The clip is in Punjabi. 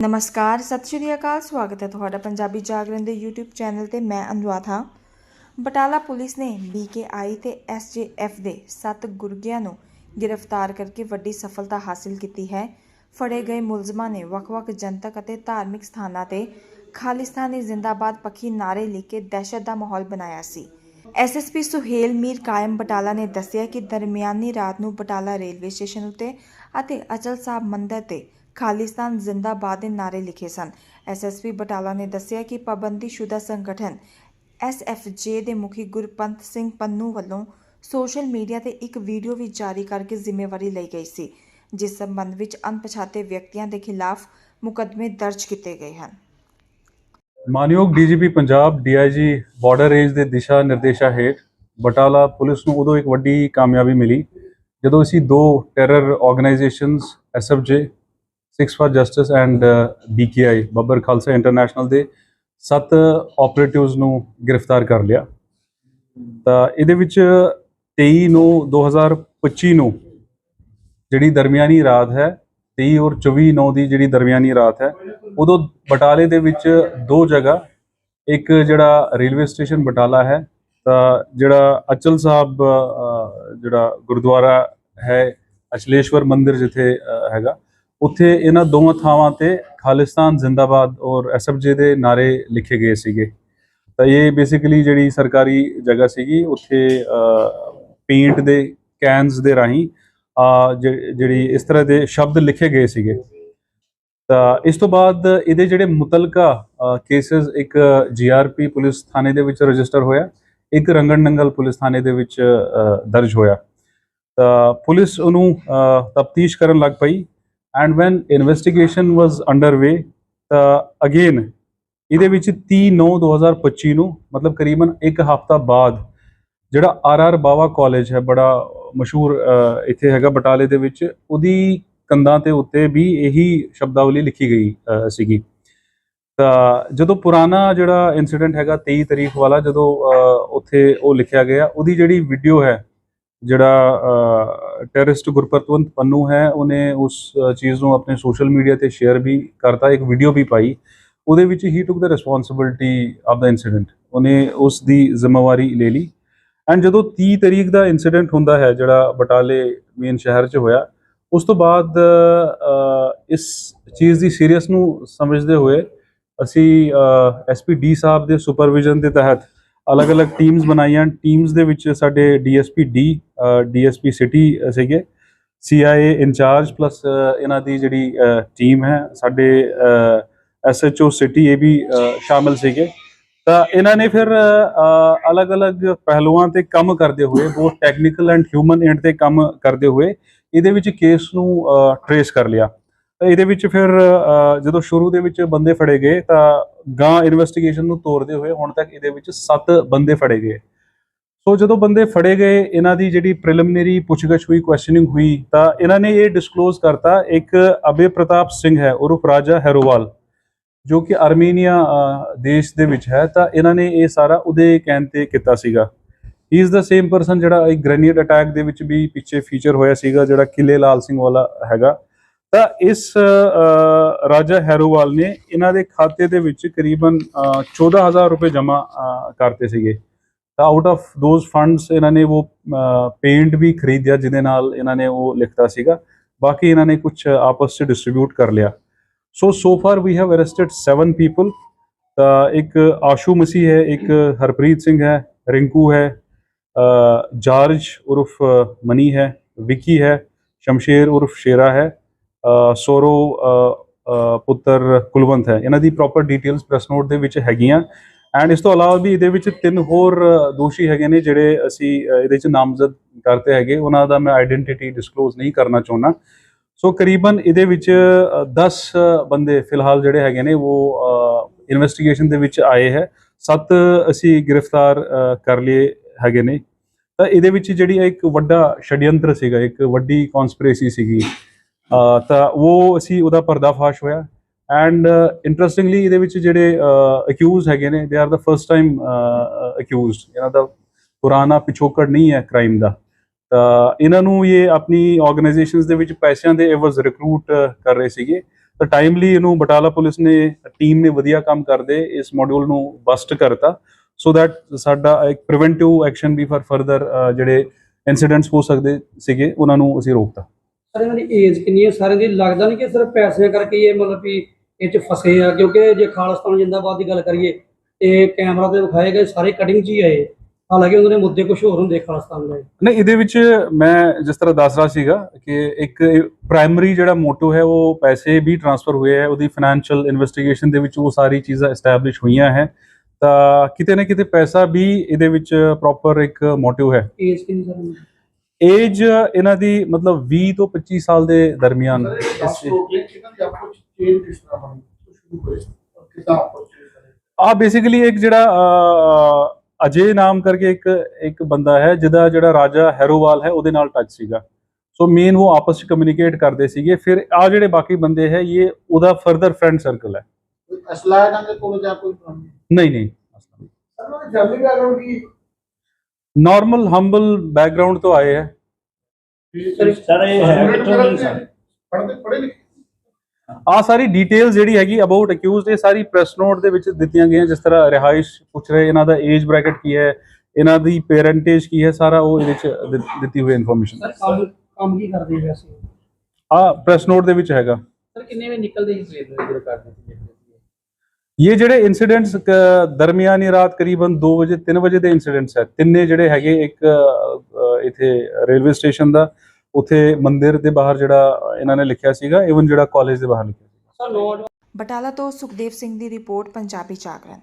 ਨਮਸਕਾਰ, ਸਤਿ ਸ਼੍ਰੀ ਅਕਾਲ, ਸਵਾਗਤ ਹੈ ਤੁਹਾਡਾ ਪੰਜਾਬੀ ਜਾਗਰਣ ਦੇ YouTube ਚੈਨਲ ਤੇ ਮੈਂ ਅਨੁਰਾਧ। ਹਾਂ ਬਟਾਲਾ ਪੁਲਿਸ ਨੇ BKI ਤੇ SJF ਦੇ 7 ਗੁਰਗਿਆਂ ਨੂੰ ਗ੍ਰਿਫਤਾਰ ਕਰਕੇ ਵੱਡੀ ਸਫਲਤਾ ਹਾਸਲ ਕੀਤੀ ਹੈ। ਫੜੇ ਗਏ ਮੁਲਜ਼ਮਾਂ ਨੇ ਵੱਖ-ਵੱਖ ਜਨਤਕ ਅਤੇ ਧਾਰਮਿਕ ਸਥਾਨਾਂ ਤੇ ਖਾਲਿਸਤਾਨੀ ਜ਼ਿੰਦਾਬਾਦ ਪੱਖੀ ਨਾਰੇ ਲਿਖ ਕੇ ਦਹਿਸ਼ਤ ਦਾ ਮਾਹੌਲ ਬਣਾਇਆ ਸੀ। ਐਸਐਸਪੀ ਸੁਹੇਲ ਮੀਰ ਕਾਇਮ ਬਟਾਲਾ ਨੇ ਦੱਸਿਆ ਕਿ ਦਰਮਿਆਨੀ ਰਾਤ ਨੂੰ ਬਟਾਲਾ ਰੇਲਵੇ ਸਟੇਸ਼ਨ ਉੱਤੇ ਅਤੇ ਅਚਲ ਸਾਹਿਬ ਮੰਦਰ ਤੇ ਖਾਲਿਸਤਾਨ ਜ਼ਿੰਦਾਬਾਦ ਦੇ ਨਾਰੇ ਲਿਖੇ ਸਨ। ਐਸਐਸਪੀ ਬਟਾਲਾ ਨੇ ਦੱਸਿਆ ਕਿ ਪਾਬੰਦੀਸ਼ੁਦਾ ਸੰਗਠਨ ਐਸਐਫਜੇ ਦੇ ਮੁਖੀ ਗੁਰਪੰਤ ਸਿੰਘ ਪੰਨੂ ਵੱਲੋਂ ਸੋਸ਼ਲ ਮੀਡੀਆ ਤੇ ਇੱਕ ਵੀਡੀਓ ਵੀ ਜਾਰੀ ਕਰਕੇ ਜ਼ਿੰਮੇਵਾਰੀ ਲਈ ਗਈ ਸੀ, ਜਿਸ ਸੰਬੰਧ ਵਿੱਚ ਅਣਪਛਾਤੇ ਵਿਅਕਤੀਆਂ ਦੇ ਖਿਲਾਫ ਮੁਕੱਦਮੇ ਦਰਜ ਕੀਤੇ ਗਏ ਹਨ। ਮਾਨਯੋਗ DGP Punjab DIG border range ਦੇ ਦਿਸ਼ਾ ਨਿਰਦੇਸ਼ਾਂ ਹੇਠ ਬਟਾਲਾ ਪੁਲਿਸ ਨੂੰ ਉਦੋਂ ਇੱਕ ਵੱਡੀ ਕਾਮਯਾਬੀ ਮਿਲੀ, ਜਦੋਂ ਅਸੀਂ ਦੋ terror organisations SFJ Sikhs for Justice and BKI Babbar Khalsa International ਦੇ ਸੱਤ ਆਪਰੇਟਿਵਸ ਨੂੰ ਗ੍ਰਿਫਤਾਰ ਕਰ ਲਿਆ। ਤਾਂ ਇਹਦੇ ਵਿੱਚ 23 ਨੂੰ 2025 ਨੂੰ ਜਿਹੜੀ ਦਰਮਿਆਨੀ ਰਾਤ ਹੈ 23 ਔਰ 24 ਨੌ ਦੀ ਜਿਹੜੀ ਦਰਮਿਆਨੀ ਰਾਤ ਹੈ, ਉਦੋਂ ਬਟਾਲੇ ਦੇ ਵਿੱਚ ਦੋ ਜਗ੍ਹਾ, ਇੱਕ ਜਿਹੜਾ ਰੇਲਵੇ ਸਟੇਸ਼ਨ ਬਟਾਲਾ ਹੈ, ਤਾਂ ਜਿਹੜਾ ਅਚਲ ਸਾਹਿਬ ਜਿਹੜਾ ਗੁਰਦੁਆਰਾ ਹੈ, ਅਚਲੇਸ਼ਵਰ ਮੰਦਿਰ ਜਿੱਥੇ ਹੈਗਾ ਉੱਥੇ ਇਹਨਾਂ ਦੋਵਾਂ ਥਾਵਾਂ ਤੇ ਖਾਲਿਸਤਾਨ, ਜ਼ਿੰਦਾਬਾਦ ਔਰ ਐਸਐਫਜੇ ਦੇ ਨਾਰੇ ਲਿਖੇ ਗਏ ਸੀਗੇ। ਤਾਂ ਇਹ ਬੇਸਿਕਲੀ ਜਿਹੜੀ ਸਰਕਾਰੀ ਜਗ੍ਹਾ ਸੀਗੀ, ਉੱਥੇ ਪੇਂਟ ਦੇ ਕੈਨਸ ਦੇ ਰਾਹੀਂ ਜਿਹੜੀ ਇਸ ਤਰ੍ਹਾਂ ਦੇ ਸ਼ਬਦ ਲਿਖੇ ਗਏ ਸੀਗੇ। ਤਾਂ ਇਸ ਤੋਂ ਬਾਅਦ ਇਹਦੇ ਜਿਹੜੇ ਮੁਤਲਕਾ ਕੇਸਸ ਇੱਕ ਜੀਆਰਪੀ ਪੁਲਿਸ ਥਾਣੇ ਦੇ ਵਿੱਚ ਰਜਿਸਟਰ ਹੋਇਆ, ਇੱਕ ਰੰਗਣ ਨੰਗਲ ਪੁਲਿਸ ਥਾਣੇ ਦੇ ਵਿੱਚ ਦਰਜ ਹੋਇਆ। ਤਾਂ ਪੁਲਿਸ ਉਹਨੂੰ ਤਫਤੀਸ਼ ਕਰਨ ਲੱਗ ਪਈ and when investigation was underway ਤਾਂ ਅਗੇਨ ਇਹਦੇ ਵਿੱਚ 30 9 2025 ਨੂੰ, ਮਤਲਬ ਕਰੀਬਨ ਇੱਕ ਹਫ਼ਤਾ ਬਾਅਦ, ਜਿਹੜਾ ਆਰ ਆਰ ਬਾਵਾ ਕਾਲਜ ਹੈ, ਬੜਾ ਮਸ਼ਹੂਰ ਇੱਥੇ ਹੈਗਾ ਬਟਾਲੇ ਦੇ ਵਿੱਚ, ਉਹਦੀ ਕੰਧਾਂ ਤੇ ਉੱਤੇ ਵੀ ਇਹੀ ਸ਼ਬਦਾਵਲੀ ਲਿਖੀ ਗਈ ਸੀਗੀ। ਤਾਂ ਜਦੋਂ ਪੁਰਾਣਾ ਜਿਹੜਾ ਇਨਸੀਡੈਂਟ ਹੈਗਾ 23 ਤਰੀਕ ਵਾਲਾ, ਜਦੋਂ ਉੱਥੇ ਉਹ ਲਿਖਿਆ ਗਿਆ, ਉਹਦੀ ਜਿਹੜੀ ਵੀਡੀਓ ਹੈ ਜਿਹੜਾ ਟੈਰਰਿਸਟ ਗੁਰਪਤਵੰਤ ਪੰਨੂ ਹੈ, ਉਹਨੇ ਉਸ ਚੀਜ਼ ਨੂੰ ਆਪਣੇ ਸੋਸ਼ਲ ਮੀਡੀਆ ਤੇ ਸ਼ੇਅਰ ਵੀ ਕਰਤਾ, ਇੱਕ ਵੀਡੀਓ ਵੀ ਪਾਈ। ਉਹਦੇ ਵਿੱਚ ਹੀ took the responsibility of the incident ਉਹਨੇ ਉਸ ਦੀ ਜ਼ਿੰਮੇਵਾਰੀ ਲੈ ਲਈ। ਐਂਡ ਜਦੋਂ 30 ਤਰੀਕ ਦਾ ਇਨਸੀਡੈਂਟ ਹੁੰਦਾ ਹੈ, ਜਿਹੜਾ ਬਟਾਲੇ ਮੇਨ ਸ਼ਹਿਰ 'ਚ ਹੋਇਆ, ਉਸ ਤੋਂ ਬਾਅਦ ਇਸ ਚੀਜ਼ ਦੀ ਸੀਰੀਅਸ ਨੂੰ ਸਮਝਦੇ ਹੋਏ ਅਸੀਂ ਐਸਪੀ ਡੀ ਸਾਹਿਬ ਦੇ ਸੁਪਰਵਿਜ਼ਨ ਦੇ ਤਹਿਤ ਅਲੱਗ-ਅਲੱਗ ਟੀਮਸ ਬਣਾਈਆਂ। ਟੀਮਸ ਦੇ ਵਿੱਚ ਸਾਡੇ ਡੀਐਸਪੀ ਡੀ ਡੀਐਸਪੀ ਸਿਟੀ ਸੀਗੇ। ਸੀਆਈਏ ਇੰਚਾਰਜ ਪਲੱਸ ਇਹਨਾਂ ਦੀ ਜਿਹੜੀ ਟੀਮ ਹੈ, ਸਾਡੇ ਐਸਐਚਓ ਸਿਟੀ ਇਹ ਵੀ ਸ਼ਾਮਿਲ ਸੀਗੇ। ਤਾਂ ਇਹਨਾਂ ਨੇ ਫਿਰ ਅਲੱਗ-ਅਲੱਗ ਪਹਿਲੂਆਂ ਤੇ ਕੰਮ ਕਰਦੇ ਹੋਏ ਬਹੁਤ ਟੈਕਨੀਕਲ ਐਂਡ ਹਿਊਮਨ ਐਂਡ ਤੇ ਕੰਮ ਕਰਦੇ ਹੋਏ, ਇਹਦੇ ਵਿੱਚ ਕੇਸ ਨੂੰ ਟਰੇਸ ਕਰ ਲਿਆ। ਤਾਂ ਇਹਦੇ ਵਿੱਚ ਫਿਰ ਜਦੋਂ ਸ਼ੁਰੂ ਦੇ ਵਿੱਚ ਬੰਦੇ ਫੜੇ ਗਏ, ਤਾਂ ਗਾਂ ਇਨਵੈਸਟੀਗੇਸ਼ਨ ਨੂੰ ਤੋਰਦੇ ਹੋਏ ਹੁਣ ਤੱਕ ਇਹਦੇ ਵਿੱਚ 7 ਬੰਦੇ ਫੜੇ ਗਏ। ਸੋ ਜਦੋਂ ਬੰਦੇ ਫੜੇ ਗਏ, ਇਹਨਾਂ ਦੀ ਜਿਹੜੀ ਪ੍ਰੀਲਿਮਿਨਰੀ ਪੁੱਛਗਿੱਛ ਹੋਈ ਕੁਐਸਚਨਿੰਗ ਹੋਈ, ਤਾਂ ਇਹਨਾਂ ਨੇ ਇਹ ਡਿਸਕਲੋਜ਼ ਕਰਤਾ, ਇੱਕ ਅਬੇ ਪ੍ਰਤਾਪ ਸਿੰਘ ਹੈ, ਉਰਫ ਰਾਜਾ ਹੈਰੋਵਾਲ, ਜੋ ਕਿ ਆਰਮੀਨੀਆ ਦੇਸ਼ ਦੇ ਵਿੱਚ ਹੈ, ਤਾਂ ਇਹਨਾਂ ਨੇ ਇਹ ਸਾਰਾ ਉਹਦੇ ਕਹਿਣ ਤੇ ਕੀਤਾ ਸੀਗਾ। He is the same person ਜਿਹੜਾ ਇੱਕ ਗ੍ਰੈਨੇਡ ਅਟੈਕ ਦੇ ਵਿੱਚ ਵੀ ਪਿੱਛੇ ਫੀਚਰ ਹੋਇਆ ਸੀਗਾ, ਜਿਹੜਾ ਕਿਲੇ ਲਾਲ ਸਿੰਘ ਵਾਲਾ ਹੈਗਾ। ਤਾਂ ਇਸ ਰਾਜਾ ਹੈਰੋਵਾਲ ਨੇ ਇਹਨਾਂ ਦੇ ਖਾਤੇ ਦੇ ਵਿੱਚ ਕਰੀਬਨ ਅ, 14000 ਰੁਪਏ ਜਮ੍ਹਾਂ ਕਰਤੇ ਸੀਗੇ। ਤਾਂ ਆਊਟ ਆਫ ਦੋਜ਼ ਫੰਡਸ ਇਹਨਾਂ ਨੇ ਉਹ ਪੇਂਟ ਵੀ ਖਰੀਦਿਆ ਜਿਹਦੇ ਨਾਲ ਇਹਨਾਂ ਨੇ ਉਹ ਲਿਖਤਾ ਸੀਗਾ। ਬਾਕੀ ਇਹਨਾਂ ਨੇ ਕੁਝ ਆਪਸ ਚ ਡਿਸਟ੍ਰੀਬਿਊਟ ਕਰ ਲਿਆ। So so far we have arrested 7 people ਤਾਂ ਇੱਕ ਆਸ਼ੂ ਮਸੀਹ ਹੈ ਇੱਕ ਹਰਪ੍ਰੀਤ ਸਿੰਘ ਹੈ ਰਿੰਕੂ ਹੈ ਜਾਰਜ ਉਰਫ ਮਨੀ ਹੈ ਵਿੱਕੀ ਹੈ ਸ਼ਮਸ਼ੇਰ ਉਰਫ ਸ਼ੇਰਾ ਹੈ। ਸੋਰੋ ਪੁੱਤਰ ਕੁਲਵੰਤ ਹੈ। ਇਹਨਾਂ ਦੀ ਪ੍ਰੋਪਰ ਡਿਟੇਲਸ ਪ੍ਰੈਸ ਨੋਟ ਦੇ ਵਿੱਚ ਹੈਗੀਆਂ। ਐਂਡ ਇਸ ਤੋਂ ਇਲਾਵਾ ਵੀ ਇਹਦੇ ਵਿੱਚ ਤਿੰਨ ਹੋਰ ਦੋਸ਼ੀ ਹੈਗੇ ਨੇ ਜਿਹੜੇ ਅਸੀਂ ਇਹਦੇ ਵਿੱਚ ਨਾਮਜ਼ਦ ਕਰਤੇ ਹੈਗੇ। ਉਹਨਾਂ ਦਾ ਮੈਂ ਆਇਡੈਂਟੀਟੀ ਡਿਸਕਲੋਜ਼ ਨਹੀਂ ਕਰਨਾ ਚਾਹੁੰਦਾ ਸੋ ਕਰੀਬਨ ਇਹਦੇ ਵਿੱਚ 10 ਬੰਦੇ ਫਿਲਹਾਲ ਜਿਹੜੇ ਹੈਗੇ ਨੇ, ਉਹ ਇਨਵੈਸਟੀਗੇਸ਼ਨ ਦੇ ਵਿੱਚ ਆਏ ਹੈ। ਸੱਤ ਅਸੀਂ ਗ੍ਰਿਫਤਾਰ ਕਰ ਲਏ ਹੈਗੇ ਨੇ। ਤਾਂ ਇਹਦੇ ਵਿੱਚ ਜਿਹੜੀ ਇੱਕ ਵੱਡਾ ਛੜਯੰਤਰ ਸੀਗਾ, ਇੱਕ ਵੱਡੀ ਕਨਸਪੀਰੇਸੀ ਸੀਗੀ। ਤਾਂ ਉਹ ਅਸੀਂ ਉਹਦਾ ਪਰਦਾਫਾਸ਼ ਹੋਇਆ। ਐਂਡ ਇੰਟਰਸਟਿੰਗਲੀ ਇਹਦੇ ਵਿੱਚ ਜਿਹੜੇ ਅਕਿਊਜ਼ ਹੈਗੇ ਨੇ they are the first time accused ਇਹਨਾਂ ਦਾ ਪੁਰਾਣਾ ਪਿਛੋਕੜ ਨਹੀਂ ਹੈ ਕ੍ਰਾਈਮ ਦਾ। ਤਾਂ ਇਹਨਾਂ ਨੂੰ ਇਹ ਆਪਣੀ ਆਰਗੇਨਾਈਜੇਸ਼ਨਸ ਦੇ ਵਿੱਚ ਪੈਸਿਆਂ ਦੇ ਐਵਜ਼ ਰਿਕਰੂਟ ਕਰ ਰਹੇ ਸੀਗੇ। ਤਾਂ ਟਾਈਮਲੀ ਇਹਨੂੰ ਬਟਾਲਾ ਪੁਲਿਸ ਨੇ ਟੀਮ ਨੇ ਵਧੀਆ ਕੰਮ ਕਰਦੇ ਇਸ ਮੋਡਿਊਲ ਨੂੰ ਬਸਟ ਕਰਤਾ। ਸੋ ਦੈਟ ਸਾਡਾ ਇੱਕ ਪ੍ਰੀਵੈਂਟਿਵ ਐਕਸ਼ਨ ਵੀ ਫॉर ਫਰਦਰ ਜਿਹੜੇ ਇਨਸੀਡੈਂਟਸ ਹੋ ਸਕਦੇ ਸੀਗੇ, ਉਹਨਾਂ ਨੂੰ ਅਸੀਂ ਰੋਕਤਾ। ਸਰ ਇਹਨਾਂ ਦੀ ਏਜ ਕਿੰਨੀ ਹੈ? ਸਾਰਿਆਂ ਦੀ ਲੱਗਦਾ ਨਹੀਂ ਕਿ ਸਿਰਫ ਪੈਸਿਆਂ ਕਰਕੇ ਹੀ ਇਹ ਮਤਲਬ ਵੀ ਇਹ ਚ ਫਸੇ ਆ ਕਿਉਂਕਿ ਜੇ ਖਾਲਿਸਤਾਨ ਜਿੰਦਾਬਾਦ ਦੀ ਗੱਲ ਕਰੀਏ ਇਹ ਕੈਮਰਾ ਤੇ ਵਿਖਾਏ ਗਏ ਸਾਰੇ ਕਟਿੰਗ 'ਚ ਹੀ ਆਏ। ਹਾਲਾਂਕਿ ਉਹਨਾਂ ਦੇ ਮੁੱਦੇ ਕੁਝ ਹੋਰ ਹੁੰਦੇ ਖਾਲਿਸਤਾਨ ਦੇ। ਨਹੀਂ ਇਹਦੇ ਵਿੱਚ ਮੈਂ ਜਿਸ ਤਰ੍ਹਾਂ ਦੱਸ ਰਿਹਾ ਸੀਗਾ ਕਿ ਇੱਕ ਪ੍ਰਾਇਮਰੀ ਜਿਹੜਾ ਮੋਟੋ ਹੈ ਉਹ ਪੈਸੇ ਵੀ ਟ੍ਰਾਂਸਫਰ ਹੋਏ ਹੈ ਉਹਦੀ ਫਾਈਨੈਂਸ਼ੀਅਲ ਇਨਵੈਸਟੀਗੇਸ਼ਨ ਦੇ ਵਿੱਚ ਉਹ ਸਾਰੀ ਚੀਜ਼ਾਂ ਐਸਟੈਬਲਿਸ਼ ਹੋਈਆਂ ਹੈ। ਤਾਂ ਕਿਤੇ ਨਾ ਕਿਤੇ ਪੈਸਾ ਵੀ ਇਹਦੇ ਵਿੱਚ ਪ੍ਰੋਪਰ ਇੱਕ ਮੋਟਿਵ ਹੈ। ਏਜ ਕਿੰਨੀ ਸਰ? ਏਜ ਇਹਨਾਂ ਦੀ ਮਤਲਬ 20 ਤੋਂ 25 ਸਾਲ ਦੇ ਦਰਮਿਆਨ ਆ ਬੇਸਿਕਲੀ ਇੱਕ ਜਿਹੜਾ ਅਜੇ ਨਾਮ ਕਰਕੇ ਇੱਕ ਇੱਕ ਬੰਦਾ ਹੈ ਜਿਹਦਾ ਜਿਹੜਾ ਰਾਜਾ ਹੈਰੋਵਾਲ ਹੈ ਉਹਦੇ ਨਾਲ ਟੱਚ ਸੀਗਾ। ਸੋ ਮੇਨ ਉਹ ਆਪਸ ਵਿੱਚ ਕਮਿਊਨੀਕੇਟ ਕਰਦੇ ਸੀਗੇ। ਫਿਰ ਆ ਜਿਹੜੇ ਬਾਕੀ ਬੰਦੇ ਹੈ ਇਹ ਉਹਦਾ ਫਰਦਰ ਫਰੈਂਡ ਸਰਕਲ ਹੈ। ਅਸਲਾ ਇਹਨਾਂ ਦੇ ਕੋਲ ਜਾਂ ਕੋਈ ਨਹੀਂ। ਨਹੀਂ। ਨਹੀਂ। ਸਰ ਉਹਨਾਂ ਦੀ ਫੈਮਿਲੀ ਬੈਕਗ੍ਰਾਉਂਡ ਕੀ ਨਾਰਮਲ ਹੰਬਲ ਬੈਕਗ੍ਰਾਉਂਡ ਤੋਂ ਆਏ ਹੈ ਸਰ ਇਹ ਹੈ ਕਿੱਥੋਂ ਦੇ ਸਰ ਪੜ੍ਹਦੇ ਪੜ੍ਹੇ ਲਿਖੇ। ਆ ਸਾਰੀ ਡਿਟੇਲਸ ਜਿਹੜੀ ਹੈਗੀ ਅਬਾਊਟ ਅਕਿਊਜ਼ਡ ਇਹ ਸਾਰੀ ਪ੍ਰੈਸ ਨੋਟ ਦੇ ਵਿੱਚ ਦਿੱਤੀਆਂ ਗਈਆਂ ਜਿਸ ਤਰ੍ਹਾਂ ਰਿਹਾਇਸ਼ ਪੁੱਛ ਰਹੇ ਇਹਨਾਂ ਦਾ ਏਜ ਬ੍ਰੈਕਟ ਕੀ ਹੈ ਇਹਨਾਂ ਦੀ ਪੇਰੈਂਟੇਜ ਕੀ ਹੈ ਸਾਰਾ ਉਹ ਇਹਦੇ ਵਿੱਚ ਦਿੱ- ਦਿੱਤੀ ਹੋਈ ਇਨਫੋਰਮੇਸ਼ਨ ਸਰ ਕੰਮ ਕੀ ਕਰਦੇ ਵੈਸੇ? ਆ ਪ੍ਰੈਸ ਨੋਟ ਦੇ ਵਿੱਚ ਹੈਗਾ। ਸਰ ਕਿੰਨੇ ਵਜੇ ਨਿਕਲਦੇ ਸੀ ਸਵੇਰ ਜਦੋਂ ਕਰਦੇ ਸੀ ਇਹ ਜਿਹੜੇ ਇਨਸੀਡੈਂਟਸ ਦਰਮਿਆਨੀ ਰਾਤ ਕਰੀਬਨ 2 ਵਜੇ 3 ਵਜੇ ਦੇ ਇਨਸੀਡੈਂਟਸ ਹੈ। ਤਿੰਨੇ ਜਿਹੜੇ ਹੈਗੇ ਇੱਕ ਇੱਥੇ ਰੇਲਵੇ ਸਟੇਸ਼ਨ ਦਾ ਉੱਥੇ ਮੰਦਿਰ ਦੇ ਬਾਹਰ ਜਿਹੜਾ ਇਹਨਾਂ ਨੇ ਲਿਖਿਆ ਸੀਗਾ ਇਵਨ ਜਿਹੜਾ ਕਾਲਜ ਦੇ ਬਾਹਰ ਲਿਖਿਆ ਸੀ। ਬਟਾਲਾ ਤੋਂ ਸੁਖਦੇਵ ਸਿੰਘ ਦੀ ਰਿਪੋਰਟ ਪੰਜਾਬੀ ਜਾਗਰਣ।